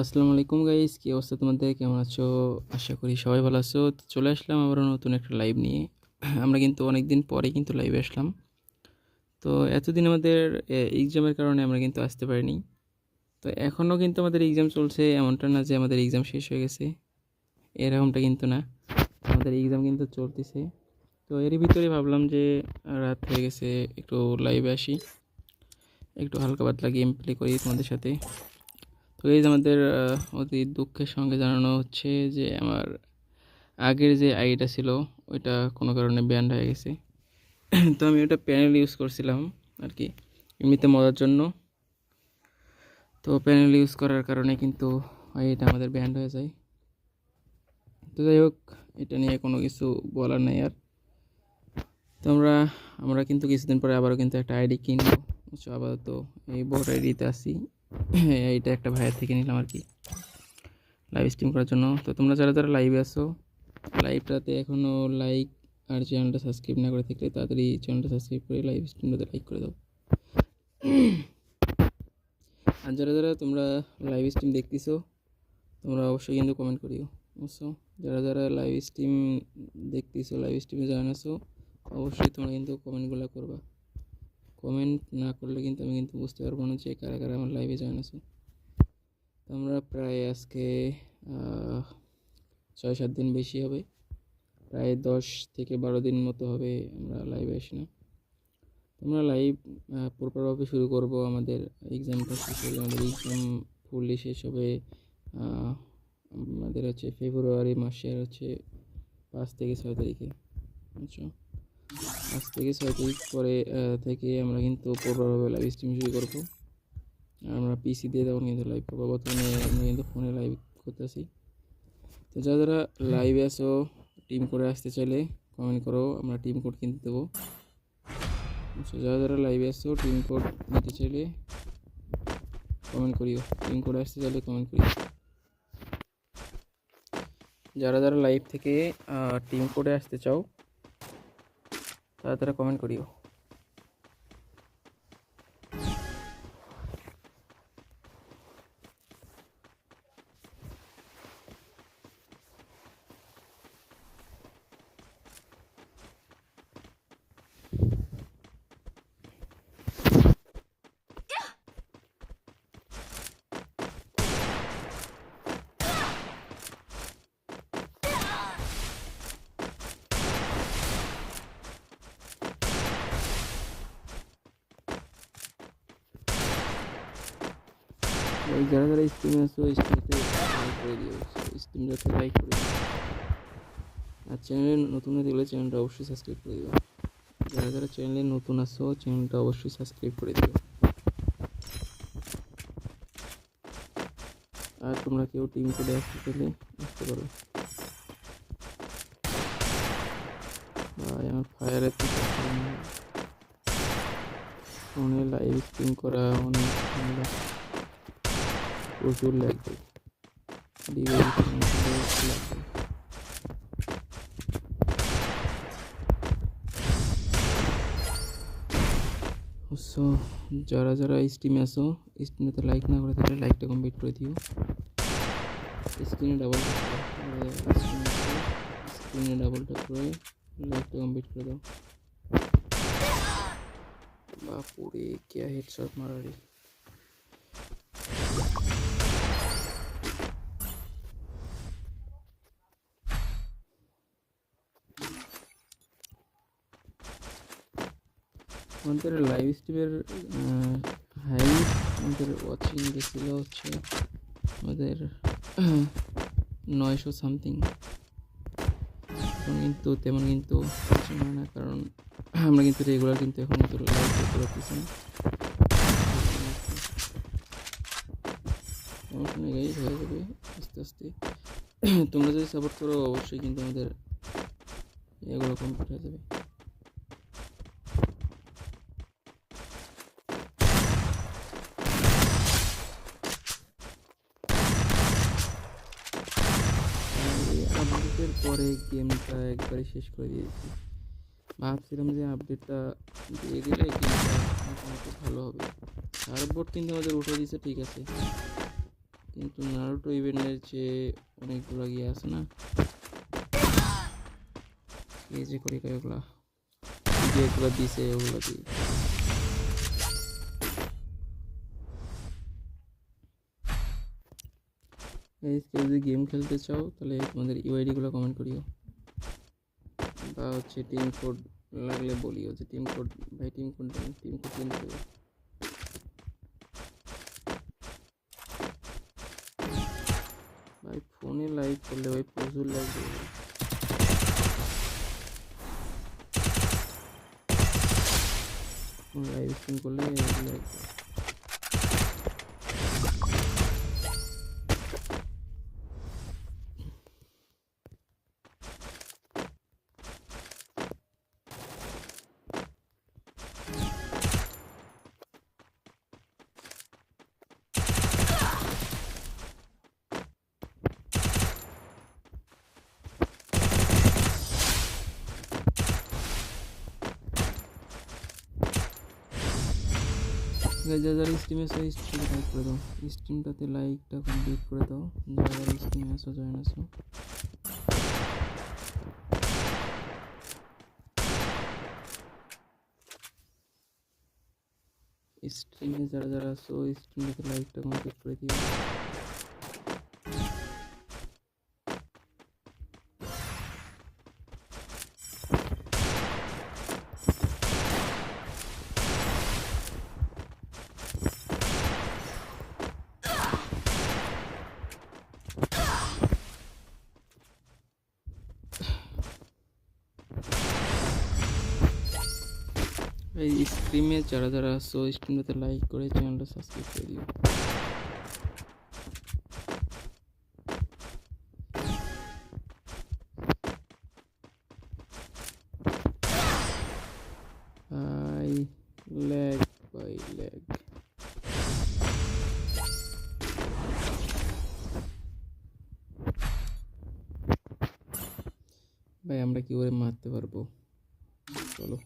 আসসালামু আলাইকুম গাইস কী অবস্থা তোমাদের? কেমন আছো? আশা করি সবাই ভালো আছো। তো চলে আসলাম আবারও নতুন একটা লাইভ নিয়ে। আমরা কিন্তু অনেক দিন পরে কিন্তু লাইভে আসলাম। তো এতদিন আমাদের এক্সামের কারণে আমরা কিন্তু আসতে পারিনি। তো এখনও কিন্তু আমাদের এক্সাম চলছে, এমনটা না যে আমাদের এক্সাম শেষ হয়ে গেছে। এরকমটা কিন্তু না। আমাদের এক্সাম কিন্তু চলতেছে। তো এর ভিতরে ভাবলাম যে, রাত হয়ে গেছে, একটু লাইভে আসি। একটু হালকা পাতলা গেম প্লে করি তোমাদের সাথে। তো এই আমাদের অতি দুঃখের সঙ্গে জানানো হচ্ছে যে আমার আগের যে আইডিটা ছিল, ওইটা কোনো কারণে ব্যান্ড হয়ে গেছে। তো আমি ওটা প্যানেল ইউজ করছিলাম আর কি, এমনিতে মজার জন্য। তো প্যানেল ইউজ করার কারণে কিন্তু আইডিটা আমাদের ব্যান্ড হয়ে যায়। তো যাই হোক, এটা নিয়ে কোনো কিছু বলার নেই আর। তো আমরা আমরা কিন্তু কিছুদিন পরে আবারও কিন্তু একটা আইডি কিনবো। আপাতত এই বোট আইডিতে আসি এইটা একটা ভাইয়ের থেকে নিলাম আর কি। লাইভ স্ট্রিম করার জন্য। তো তোমরা যারা যারা লাইভে আসো লাইভটাতে এখনও লাইক আর চ্যানেলটা সাবস্ক্রাইব না করে থাকলে তাড়াতাড়ি চ্যানেলটা সাবস্ক্রাইব করে লাইভ স্ট্রিমটাতে লাইক করে দাও। আর যারা যারা তোমরা লাইভ স্ট্রিম দেখতেছো, তোমরা অবশ্যই কিন্তু কমেন্ট করিও, বুঝছ? যারা যারা লাইভ স্ট্রিম দেখতেছো লাইভ স্ট্রিমে জয়েন আছো, অবশ্যই তোমরা কিন্তু কমেন্টগুলো করবা। কমেন্ট না করলে কিন্তু আমি কিন্তু বুঝতে পারব না যে কারা কারা আমার লাইভে জয়েন আছে। আমরা প্রায় আজকে ছয় সাত দিন বেশি হবে। প্রায় দশ থেকে বারো দিন মতো হবে আমরা লাইভে আসি না। তোমরা লাইভ প্রপারভাবে শুরু করব আমাদের এক্সামটা শেষ হবে আমাদের এক্সাম ফুললি শেষ হবে আমাদের হচ্ছে ফেব্রুয়ারি মাসের হচ্ছে পাঁচ থেকে ছয় তারিখে। বুঝছ? পাঁচ থেকে ছয় তারিখ পরে থেকে আমরা কিন্তু প্রপারভাবে লাইভ স্ট্রিম শুরু করব। আমরা পিসি দিয়ে তখন কিন্তু লাইভ করব, বর্তমানে আমরা কিন্তু ফোনে লাইভ করতেছি। তো যারা যারা লাইভে আসো টিম করে আসতে চাইলে কমেন্ট করো, আমরা টিম কোড কিনতে দেবো। যারা যারা লাইভে আসছো টিম কোড নিতে চাইলে কমেন্ট করিও। টিম কোড আসতে চাইলে কমেন্ট করিও। যারা যারা লাইভ থেকে টিম কোডে আসতে চাও তারা তারা কমেন্ট করিও। এই যারা যারা স্ট্রিমে আসো স্ট্রিমতে লাইক করে দিও। স্ট্রিমটাতে লাইক করে আর চ্যানেলে নতুন হয়ে দেখলে চ্যানেলটা অবশ্যই সাবস্ক্রাইব করে দিও। যারা যারা চ্যানেলে নতুন আসো চ্যানেলটা অবশ্যই সাবস্ক্রাইব করে দিও। আর তোমরা কেউ টিম করে আসতে চাইলে আসতে পারো। ভাই, আমার ফায়ারের ফোনে লাইভ স্ট্রিম করা অনেক। প্রচুর লাগবে। সো যারা যারা স্ট্রিমে আসো স্ট্রিমেতে লাইক না করে তাহলে লাইকটা কমপ্লিট করে দিও। স্ক্রিনে ডাবল স্ক্রিনে ডাবল ট্যাপ করে লাইকটা কমপ্লিট করে দাও। বাপুরে, কে হেডশট মারা রে আমাদের লাইভ স্ট্রিমের হাই আমাদের ওয়াচিং গেছিল হচ্ছে আমাদের নয়শো সামথিং কিন্তু তেমন কিন্তু হয় না কারণ আমরা কিন্তু রেগুলার কিন্তু এখন কিন্তু লাইভ করতে না হয়ে যাবে আস্তে আস্তে। তোমরা যদি সাপোর্ট করো, অবশ্যই কিন্তু আমাদের এগুলো কমপ্লিট হয়ে যাবে। পরে গেমটা একবারে শেষ করে দিয়েছি। ভাবছিলাম যে আপডেটটা দিয়ে দিলে গেমটা ভালো হবে। সার্ফবোর্ড কিন্তু আমাদের উঠে দিয়েছে ঠিক আছে। কিন্তু নারুটো ইভেন্টের যে অনেকগুলো গিয়ে আছে না, এই যে করি ওগুলা যেগুলো দিছে, ওগুলো দিই কেউ যদি গেম খেলতে চাও, তাহলে তোমাদের ইউআইডিগুলো কমেন্ট করিও। বা হচ্ছে টিম কোড লাগলে বলিও যে টিম কোড ভাই টিম কোড টিম কোড কিনতে দেবো ভাই ফোনে লাইভ করলে ভাই প্রচুর দেবে লাইভ স্ট্রিম করলে লাইভ যারা যারা স্ট্রিমে আসো স্ট্রিমে লাইক করে দাও। স্ট্রিমটাতে লাইকটা কমপ্লিট করে দাও। যারা যারা স্ট্রিমে আসো জয়েন আসো। স্ট্রিমে যারা যারা আসো স্ট্রিমটাতে লাইকটা কমপ্লিট করে দিও। এই স্ট্রিমে যারা যারা আসো স্ট্রিমটাতে লাইক করে চ্যানেলটা সাবস্ক্রাইব করে দিও। আই ল্যাগ বাই ল্যাগ ভাই, আমরা কি করে মারতে পারব? চলো।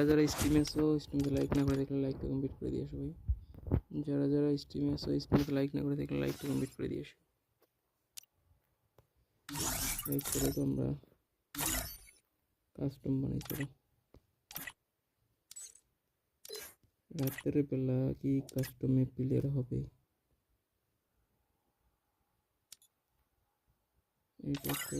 যারা যারা স্ট্রিমে আসো স্ট্রিমকে লাইক না করে দেখলে লাইকটা কমপ্লিট করে দিয়ে সবাই যারা যারা স্ট্রিমে আসো স্ট্রিমকে লাইক না করে দেখলে লাইকটা কমপ্লিট করে দিয়ে লাইক করে তো আমরা কাস্টম বানাই চলো রাতের বেলা কি কাস্টমে প্লেয়ার হবে? এটা তো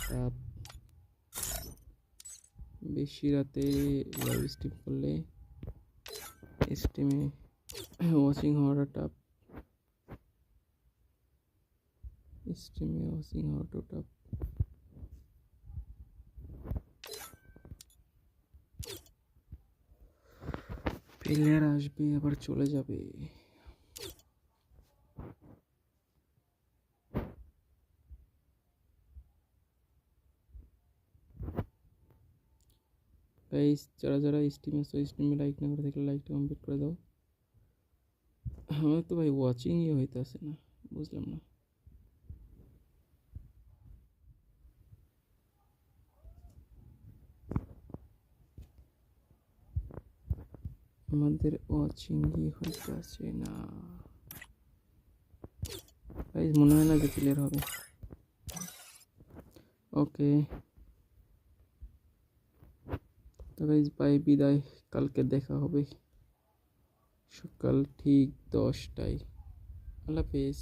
চাপ বেশি রাতে লাইভ স্ট্রিম করলে স্ট্রিমে ওয়াচিং হওয়াটা টাফ স্ট্রিমে ওয়াচিং হওয়াটা টাফ প্লেয়ার আসবে, আবার চলে যাবে। গাইস যারা যারা স্ট্রিমে আসো স্ট্রিমে লাইক না করে থাকলে লাইকটা কমপ্লিট করে দাও আমার তো ভাই ওয়াচিংই হইতেছে না বুঝলাম না আমাদের ওয়াচিংই হইতেছে না গাইস মনে হয় না যে ক্লিয়ার হবে ওকে তো গাইজ বাই বিদায় কালকে দেখা হবে সকাল ঠিক দশটায় আল্লাহ হাফেজ